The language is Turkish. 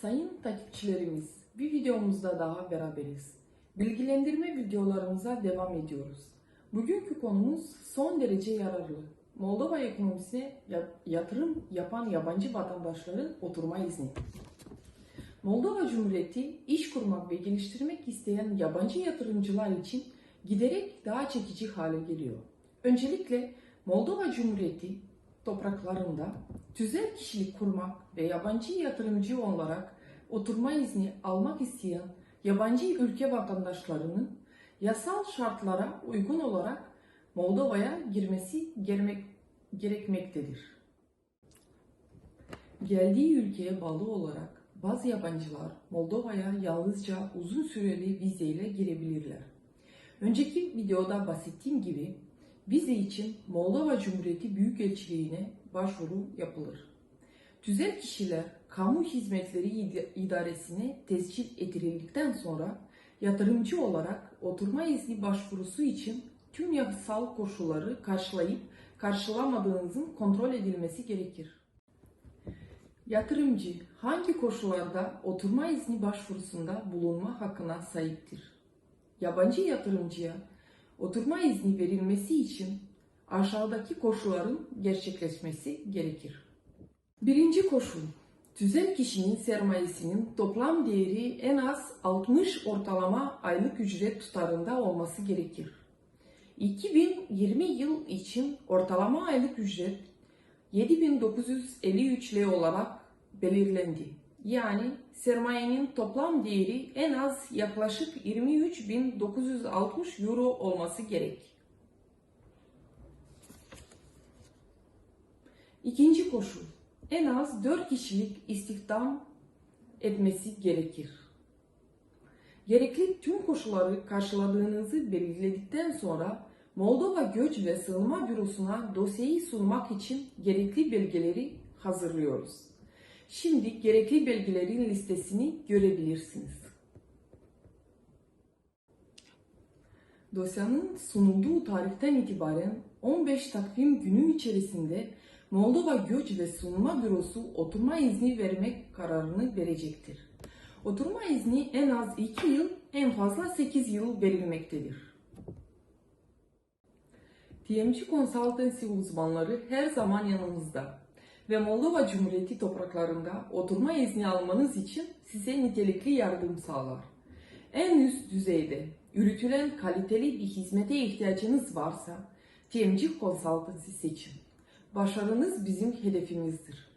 Sayın takipçilerimiz, bir videomuzda daha beraberiz. Bilgilendirme videolarımıza devam ediyoruz. Bugünkü konumuz son derece yararlı. Moldova ekonomisine ya- yatırım yapan yabancı vatandaşların oturma izni. Moldova Cumhuriyeti iş kurmak ve geliştirmek isteyen yabancı yatırımcılar için giderek daha çekici hale geliyor. Öncelikle Moldova Cumhuriyeti topraklarında tüzel kişilik kurmak ve yabancı yatırımcı olarak oturma izni almak isteyen yabancı ülke vatandaşlarının yasal şartlara uygun olarak Moldova'ya girmesi gerekmektedir. Geldiği ülkeye bağlı olarak bazı yabancılar Moldova'ya yalnızca uzun süreli vizeyle girebilirler. Önceki videoda bahsettiğim gibi vize için Moldova Cumhuriyeti Büyükelçiliğine başvuru yapılır. Tüzel kişiler kamu hizmetleri İd- idaresine tescil edilildikten sonra yatırımcı olarak oturma izni başvurusu için tüm yasal koşulları karşılayıp karşılamadığınızın kontrol edilmesi gerekir. Yatırımcı hangi koşullarda oturma izni başvurusunda bulunma hakkına sahiptir? Yabancı yatırımcıya oturma izni verilmesi için aşağıdaki koşulların gerçekleşmesi gerekir. Birinci koşul, tüzel kişinin sermayesinin toplam değeri en az 60 ortalama aylık ücret tutarında olması gerekir. 2020 yıl için ortalama aylık ücret 7953 L olarak belirlendi. Yani sermayenin toplam değeri en az yaklaşık 23.960 euro olması gerek. İkinci koşul, en az 4 kişilik istihdam etmesi gerekir. Gerekli tüm koşulları karşıladığınızı belirledikten sonra Moldova Göç ve Sığınma Bürosu'na dosyayı sunmak için gerekli belgeleri hazırlıyoruz. Şimdi gerekli belgelerin listesini görebilirsiniz. Dosyanın sunulduğu tarihten itibaren 15 takvim günü içerisinde Moldova Göç ve Sunma Bürosu oturma izni vermek kararını verecektir. Oturma izni en az 2 yıl, en fazla 8 yıl verilmektedir. TMC Consultancy uzmanları her zaman yanımızda ve Moldova Cumhuriyeti topraklarında oturma izni almanız için size nitelikli yardım sağlar. En üst düzeyde yürütülen kaliteli bir hizmete ihtiyacınız varsa TMC Consultancy seçin. Başarınız bizim hedefimizdir.